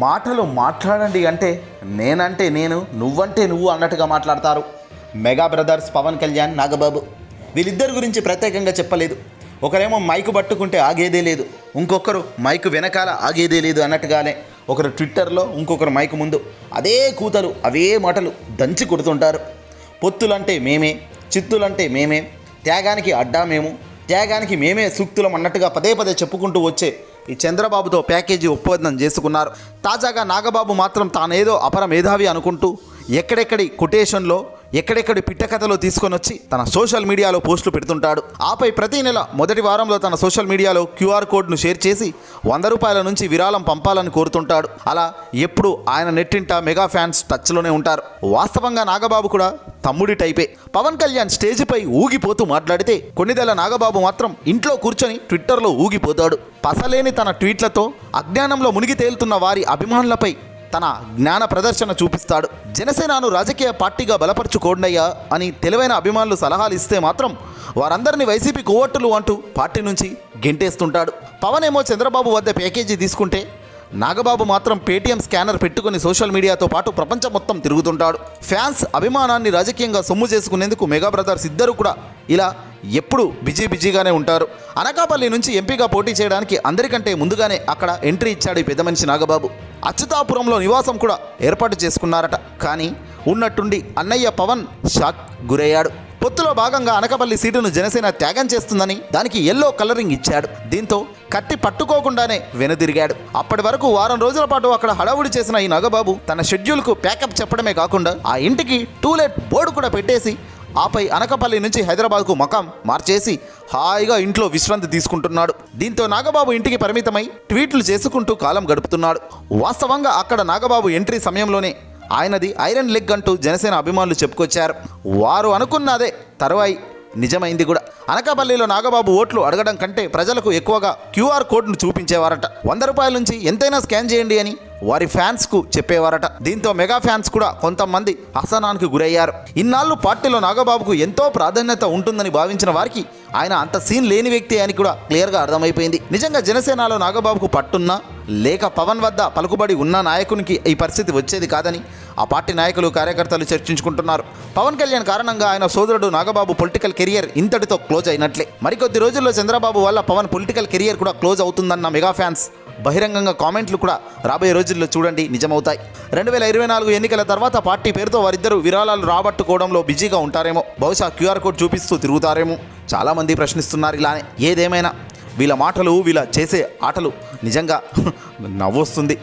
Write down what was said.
మాటలు మాట్లాడండి అంటే నేనంటే నేను నువ్వంటే నువ్వు అన్నట్టుగా మాట్లాడతారు. Mega brothers Pawan Kalyan Nagababu. వీళ్ళిద్దరి గురించి ప్రత్యేకంగా చెప్పలేదు. ఒకరేమో మైకు పట్టుకుంటే ఆగేదే లేదు. ఇంకొకరు మైకు వెనకాల ఆగేదే లేదు అన్నట్టుగానే. ఒకరు ట్విట్టర్లో ఇంకొకరు మైకు ముందు. అదే కూతలు అవే మాటలు దంచి కొడుతుంటారు. పొత్తులంటే మేమే చిత్తులంటే మేమే. త్యాగానికి అడ్డా మేము. త్యాగానికి మేమే సూక్తులం అన్నట్టుగా పదే పదే చెప్పుకుంటూ వచ్చే ఈ చంద్రబాబుతో ప్యాకేజీ ఒప్పందం చేసుకున్నారు. తాజాగా నాగబాబు మాత్రం తానేదో అపర మేధావి అనుకుంటూ ఎక్కడెక్కడి కొటేషన్లో ఎక్కడెక్కడి పిట్టకథలో తీసుకొని వచ్చి తన సోషల్ మీడియాలో పోస్టులు పెడుతుంటాడు. ఆపై ప్రతి నెల మొదటి వారంలో తన సోషల్ మీడియాలో క్యూఆర్ కోడ్ను షేర్ చేసి వంద రూపాయల నుంచి విరాళం పంపాలని కోరుతుంటాడు. అలా ఎప్పుడు ఆయన నెట్టింట మెగా ఫ్యాన్స్ టచ్లోనే ఉంటారు. వాస్తవంగా నాగబాబు కూడా తమ్ముడి టైపే. పవన్ కళ్యాణ్ స్టేజ్పై ఊగిపోతూ మాట్లాడితే కొన్నిదెల నాగబాబు మాత్రం ఇంట్లో కూర్చొని ట్విట్టర్లో ఊగిపోతాడు. పసలేని తన ట్వీట్లతో అజ్ఞానంలో మునిగి తేలుతున్న వారి అభిమానులపై తన జ్ఞాన ప్రదర్శన చూపిస్తాడు. జనసేనను రాజకీయ పార్టీగా బలపరుచుకోండయ్యా అని తెలివైన అభిమానులు సలహాలు ఇస్తే మాత్రం వారందరినీ వైసీపీ కొవ్వొట్టులు అంటూ పార్టీ నుంచి గెంటేస్తుంటాడు. పవన్ ఏమో చంద్రబాబు వద్ద ప్యాకేజీ తీసుకుంటే నాగబాబు మాత్రం పేటీఎం స్కానర్ పెట్టుకుని సోషల్ మీడియాతో పాటు ప్రపంచం మొత్తం తిరుగుతుంటాడు. ఫ్యాన్స్ అభిమానాన్ని రాజకీయంగా సొమ్ము చేసుకునేందుకు మెగా బ్రదర్స్ ఇద్దరు కూడా ఇలా ఎప్పుడు బిజీ బిజీగానే ఉంటారు. అనకాపల్లి నుంచి ఎంపీగా పోటీ చేయడానికి అందరికంటే ముందుగానే అక్కడ ఎంట్రీ ఇచ్చాడు ఈ పెద్ద మనిషి నాగబాబు. అచ్యుతాపురంలో నివాసం కూడా ఏర్పాటు చేసుకున్నారట. కానీ ఉన్నట్టుండి అన్నయ్య పవన్ షాక్ గురయ్యాడు. పొత్తులో భాగంగా అనకపల్లి సీటును జనసేన త్యాగం చేస్తుందని దానికి ఎల్లో కలరింగ్ ఇచ్చాడు. దీంతో కట్టి పట్టుకోకుండానే వెనుదిరిగాడు. అప్పటి వరకు వారం రోజుల పాటు అక్కడ హడావుడి చేసిన ఈ నాగబాబు తన షెడ్యూల్కు ప్యాకప్ చెప్పడమే కాకుండా ఆ ఇంటికి టూలెట్ బోర్డు కూడా పెట్టేసి ఆపై అనకపల్లి నుంచి హైదరాబాద్కు మకాం మార్చేసి హాయిగా ఇంట్లో విశ్రాంతి తీసుకుంటున్నాడు. దీంతో నాగబాబు ఇంటికి పరిమితమై ట్వీట్లు చేసుకుంటూ కాలం గడుపుతున్నాడు. వాస్తవంగా అక్కడ నాగబాబు ఎంట్రీ సమయంలోనే ఆయనది ఐరన్ లెగ్ అంటూ జనసేన అభిమానులు చెప్పుకొచ్చారు. వారు అనుకున్నదే తరువాయి నిజమైంది కూడా. అనకాపల్లిలో నాగబాబు ఓట్లు అడగడం కంటే ప్రజలకు ఎక్కువగా క్యూఆర్ కోడ్ను చూపించేవారట. వంద రూపాయల నుంచి ఎంతైనా స్కాన్ చేయండి అని వారి ఫ్యాన్స్కు చెప్పేవారట. దీంతో మెగా ఫ్యాన్స్ కూడా కొంతమంది అసహనానికి గురయ్యారు. ఇన్నాళ్ళు పార్టీలో నాగబాబుకు ఎంతో ప్రాధాన్యత ఉంటుందని భావించిన వారికి ఆయన అంత సీన్ లేని వ్యక్తి అని కూడా క్లియర్గా అర్థమైపోయింది. నిజంగా జనసేనలో నాగబాబుకు పట్టున్నా? లేక పవన్ వద్ద పలుకుబడి ఉన్న నాయకునికి ఈ పరిస్థితి వచ్చేది కాదని ఆ పార్టీ నాయకులు కార్యకర్తలు చర్చించుకుంటున్నారు. పవన్ కళ్యాణ్ కారణంగా ఆయన సోదరుడు నాగబాబు పొలిటికల్ కెరియర్ ఇంతటితో క్లోజ్ అయినట్లే. మరికొద్ది రోజుల్లో చంద్రబాబు వల్ల పవన్ పొలిటికల్ కెరియర్ కూడా క్లోజ్ అవుతుందన్న మెగా ఫ్యాన్స్ బహిరంగంగా కామెంట్లు కూడా రాబోయే రోజుల్లో చూడండి నిజమవుతాయి. రెండు వేల ఇరవై నాలుగు ఎన్నికల తర్వాత పార్టీ పేరుతో వారిద్దరూ విరాళాలు రాబట్టుకోవడంలో బిజీగా ఉంటారేమో. బహుశా క్యూఆర్ కోడ్ చూపిస్తూ తిరుగుతారేమో. చాలామంది ప్రశ్నిస్తున్నారు ఇలానే. ఏదేమైనా వీళ్ళ మాటలు వీళ్ళ చేసే ఆటలు నిజంగా నవ్వొస్తుంది.